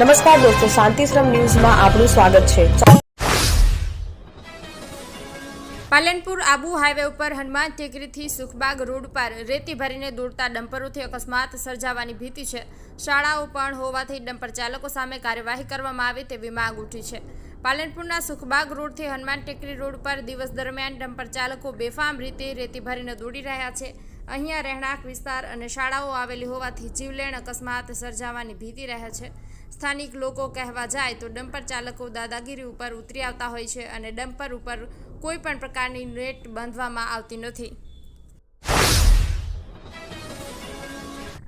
નમસ્કાર દોસ્તો શાંતિશ્રમ ન્યૂઝમાં આપનું સ્વાગત છે. પાલનપુર આબુ હાઈવે ઉપર હનુમાન ટેકરીથી સુખબાગ રોડ પર રેતી ભરીને દોડતા ડમ્પરોથી અકસ્માત સર્જાવાની ભીતિ છે. શાળાઓ પણ હોવાથી ડમ્પર ચાલકો સામે કાર્યવાહી કરવામાં આવે તેવી માંગ ઉઠી છે. પાલનપુરના સુખબાગ રોડથી હનુમાન ટેકરી રોડ પર દિવસ દરમિયાન ડમ્પર ચાલકો બેફામ રીતે રેતી ભરીને દોડી રહ્યા છે. અહીંયા રહેણાંક વિસ્તાર અને શાળાઓ આવેલી હોવાથી જીવલેણ અકસ્માત સર્જાવાની ભીતિ રહે છે. સ્થાનિક લોકો કહેવા જાય તો ડમ્પર ચાલકો દાદાગીરી ઉપર ઉતરી આવતા હોય છે અને ડમ્પર ઉપર કોઈ પણ પ્રકારની નેટ બાંધવામાં આવતી નથી.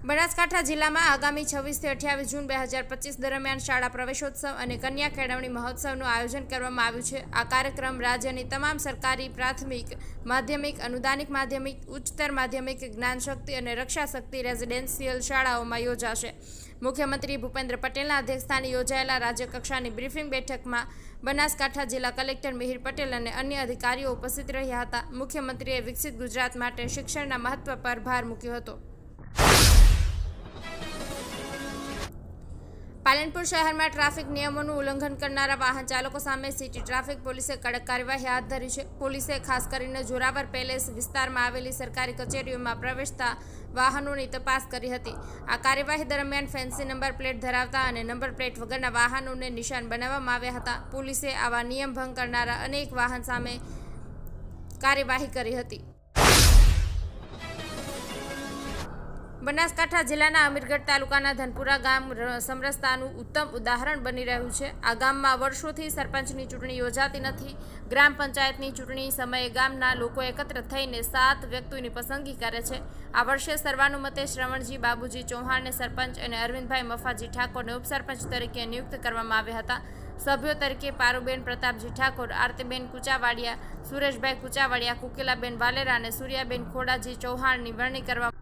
બનાસકાંઠા જિલ્લામાં આગામી છવ્વીસથી અઠ્યાવીસ જૂન બે હજાર પચીસ દરમિયાન શાળા પ્રવેશોત્સવ અને કન્યા કેળવણી મહોત્સવનું આયોજન કરવામાં આવ્યું છે. આ કાર્યક્રમ રાજ્યની તમામ સરકારી, પ્રાથમિક, માધ્યમિક અનુદાનિક માધ્યમિક, ઉચ્ચતર માધ્યમિક, જ્ઞાનશક્તિ અને રક્ષાશક્તિ રેઝિડેન્શિયલ શાળાઓમાં યોજાશે. મુખ્યમંત્રી ભૂપેન્દ્ર પટેલના અધ્યક્ષસ્થાને યોજાયેલા રાજ્યકક્ષાની બ્રિફિંગ બેઠકમાં બનાસકાંઠા જિલ્લા કલેક્ટર મિહિર પટેલ અને અન્ય અધિકારીઓ ઉપસ્થિત રહ્યા હતા. મુખ્યમંત્રીએ વિકસિત ગુજરાત માટે શિક્ષણના મહત્વ પર ભાર મૂક્યો હતો. પાલનપુર શહેરમાં ટ્રાફિક નિયમોનું ઉલ્લંઘન કરનારા વાહન ચાલકો સામે સિટી ટ્રાફિક પોલીસે કડક કાર્યવાહી હાથ ધરી છે. પોલીસે ખાસ કરીને જોરાવર પેલેસ વિસ્તારમાં આવેલી સરકારી કચેરીઓમાં પ્રવેશતા વાહનોની તપાસ કરી હતી. આ કાર્યવાહી દરમિયાન ફેન્સી નંબર પ્લેટ ધરાવતા અને નંબર પ્લેટ વગરના વાહનોને નિશાન બનાવવામાં આવ્યા હતા. પોલીસે આવા નિયમ ભંગ કરનારા અનેક વાહન સામે કાર્યવાહી કરી હતી. બનાસકાંઠા જિલ્લાના અમીરગઢ તાલુકાના ધનપુરા ગામ સમરસતાનું ઉત્તમ ઉદાહરણ બની રહ્યું છે. આ ગામમાં વર્ષોથી સરપંચની ચૂંટણી યોજાતી નથી. ગ્રામ પંચાયતની ચૂંટણી સમયે ગામના લોકો એકત્ર થઈને સાત વ્યક્તિઓની પસંદગી કરે છે. આ વર્ષે સર્વાનુમતે શ્રવણજી બાબુજી ચૌહાણને સરપંચ અને અરવિંદભાઈ મફાજી ઠાકોરને ઉપસરપંચ તરીકે નિયુક્ત કરવામાં આવ્યા હતા. સભ્યો તરીકે પારુબેન પ્રતાપજી ઠાકોર, આરતીબેન કુચાવાડિયા, સુરેશભાઈ કુચાવાડિયા, કુકેલાબેન વાલેરા અને સૂર્યાબેન ખોડાજી ચૌહાણની વરણી કરવામાં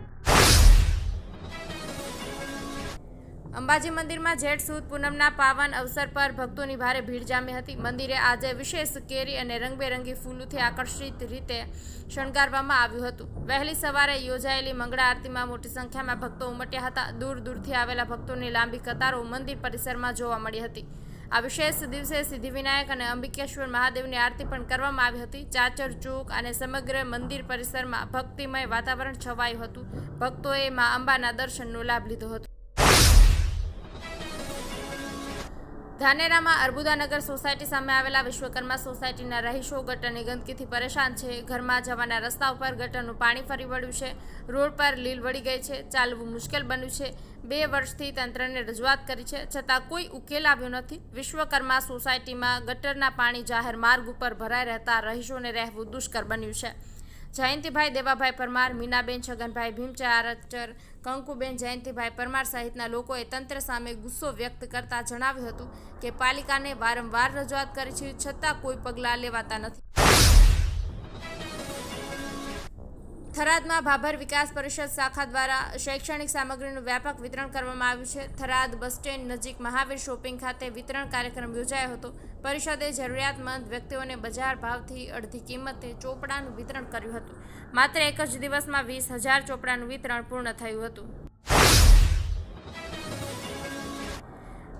Ambaji મંદિરમાં જેઠ, સુદ, પૂનમના પાવન અવસર પર ભક્તોની ભારે ભીડ જામી હતી. મંદિરે આજે વિશેષ કેરી અને રંગબેરંગી ફૂલોથી આકર્ષિત રીતે શણગારવામાં આવ્યું હતું. વહેલી સવારે યોજાયેલી મંગળા આરતીમાં મોટી સંખ્યામાં ભક્તો ઉમટ્યા હતા. દૂર દૂરથી આવેલા ભક્તોની લાંબી કતારો મંદિર પરિસરમાં જોવા મળી હતી. આ વિશેષ દિવસે સિદ્ધિવિનાયક અને અંબિકેશ્વર મહાદેવની આરતી પણ કરવામાં આવી હતી. ચાચર, ચોક અને સમગ્ર મંદિર પરિસરમાં ભક્તિમય વાતાવરણ છવાયું હતું. ભક્તોએ મા અંબાના દર્શનનો લાભ લીધો હતો. ધાનેરામાં અર્બુદાનગર સોસાયટી સામે આવેલા વિશ્વકર્મા સોસાયટીના રહીશો ગટરની ગંદકીથી પરેશાન છે. ઘરમાં જવાના રસ્તા ઉપર ગટરનું પાણી ફરી વળ્યું છે. રોડ પર લીલ વળી ગઈ છે. ચાલવું મુશ્કેલ બન્યું છે. બે વર્ષથી તંત્રને રજૂઆત કરી છે. છતાં કોઈ ઉકેલ આવ્યો નથી. વિશ્વકર્મા સોસાયટીમાં ગટરના પાણી જાહેર માર્ગ ઉપર ભરાઈ રહેતા રહીશોને રહેવું દુષ્કર બન્યું છે. જયંતિભાઈ દેવાભાઈ પરમાર, મીનાબેન છગનભાઈ ભીમચારચર કંકુબેન જયંતિભાઈ પરમાર સહિતના લોકોએ તંત્ર સામે ગુસ્સો વ્યક્ત કરતા જણાવ્યું હતું કે પાલિકાને વારંવાર રજૂઆત કરી છે, છતાં કોઈ પગલાં લેવાતા નથી. થરાદમાં ભાભર વિકાસ પરિષદ શાખા દ્વારા શૈક્ષણિક સામગ્રીનું વ્યાપક વિતરણ કરવામાં આવ્યું છે. થરાદ બસ સ્ટેન્ડ નજીક મહાવીર શોપિંગ ખાતે વિતરણ કાર્યક્રમ યોજાયો હતો. પરિષદે જરૂરિયાતમંદ વ્યક્તિઓને બજાર ભાવથી અડધી કિંમતે ચોપડાનું વિતરણ કર્યું હતું. માત્ર એક જ દિવસમાં વીસ હજાર ચોપડાનું વિતરણ પૂર્ણ થયું હતું.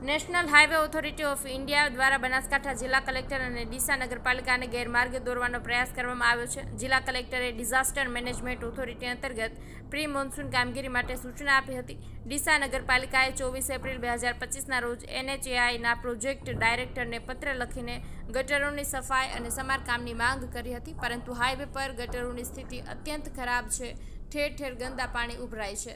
National highway authority of India દ્વારા બનાસકાંઠા જિલ્લા કલેક્ટર અને ડીસા નગરપાલિકાને ગેરમાર્ગે દોરવાનો પ્રયાસ કરવામાં આવ્યો છે. જિલ્લા કલેક્ટરે ડિઝાસ્ટર મેનેજમેન્ટ ઓથોરિટી અંતર્ગત પ્રી મોન્સૂન કામગીરી માટે સૂચના આપી હતી. ડીસા નગરપાલિકાએ ચોવીસ એપ્રિલ બે હજાર પચીસના રોજ એનએચએઆઈના પ્રોજેક્ટ ડાયરેક્ટરને પત્ર લખીને ગટરોની સફાઈ અને સમારકામની માંગ કરી હતી, પરંતુ હાઈવે પર ગટરોની સ્થિતિ અત્યંત ખરાબ છે. ઠેર ઠેર ગંદા પાણી ઉભરાય છે.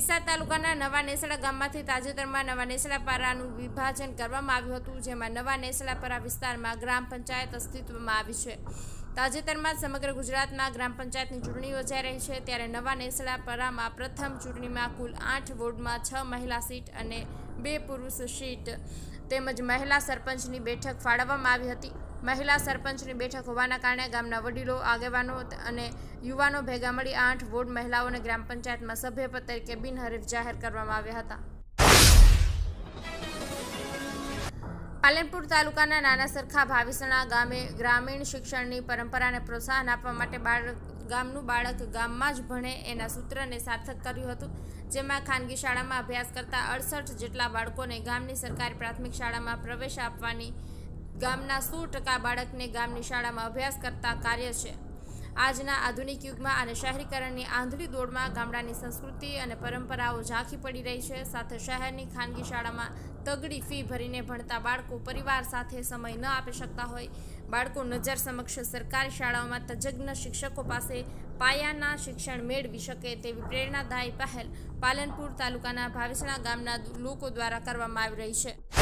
ડીસા તાલુકાના નવા નેસડા ગામમાંથી તાજેતરમાં નવા નેસડાપારાનું વિભાજન કરવામાં આવ્યું હતું, જેમાં નવા નેસડાપરા વિસ્તારમાં ગ્રામ પંચાયત અસ્તિત્વમાં આવી છે. તાજેતરમાં સમગ્ર ગુજરાતમાં ગ્રામ પંચાયતની ચૂંટણી યોજાઈ રહી છે, ત્યારે નવા નેસડાપરામાં પ્રથમ ચૂંટણીમાં કુલ આઠ વોર્ડમાં છ મહિલા સીટ અને બે પુરુષ સીટ તેમજ મહિલા સરપંચની બેઠક ફાળવવામાં આવી હતી. મહિલા સરપંચની બેઠક હોવાના કારણે ગામના વડીલો, આગેવાનો અને યુવાનો ભેગા મળી આઠ વોર્ડ મહિલાઓને ગ્રામ પંચાયતમાં સભ્યપદ તરીકે બિનહરીફ જાહેર કરવામાં આવ્યા હતા. પાલનપુર તાલુકાના નાના સરખા ભાવિસણા ગામે ગ્રામીણ શિક્ષણની પરંપરાને પ્રોત્સાહન આપવા માટે બાળક ગામનું બાળક ગામમાં જ ભણે એના સૂત્રને સાર્થક કર્યું હતું, જેમાં ખાનગી શાળામાં અભ્યાસ કરતા અડસઠ જેટલા બાળકોને ગામની સરકારી પ્રાથમિક શાળામાં પ્રવેશ આપવાની ગામના સો ટકા બાળકને ગામની શાળામાં અભ્યાસ કરતા કાર્ય છે. આજના આધુનિક યુગમાં અને શહેરીકરણની આંધળી દોડમાં ગામડાની સંસ્કૃતિ અને પરંપરાઓ ઝાંખી પડી રહી છે. સાથે શહેરની ખાનગી શાળામાં તગડી ફી ભરીને ભણતા બાળકો પરિવાર સાથે સમય ન આપી શકતા હોય. બાળકો નજર સમક્ષ સરકારી શાળાઓમાં તજજ્ઞ શિક્ષકો પાસે પાયાના શિક્ષણ મેળવી શકે તેવી પ્રેરણાદાયી પહેલ પાલનપુર તાલુકાના ભાવેસણા ગામના લોકો દ્વારા કરવામાં આવી રહી છે.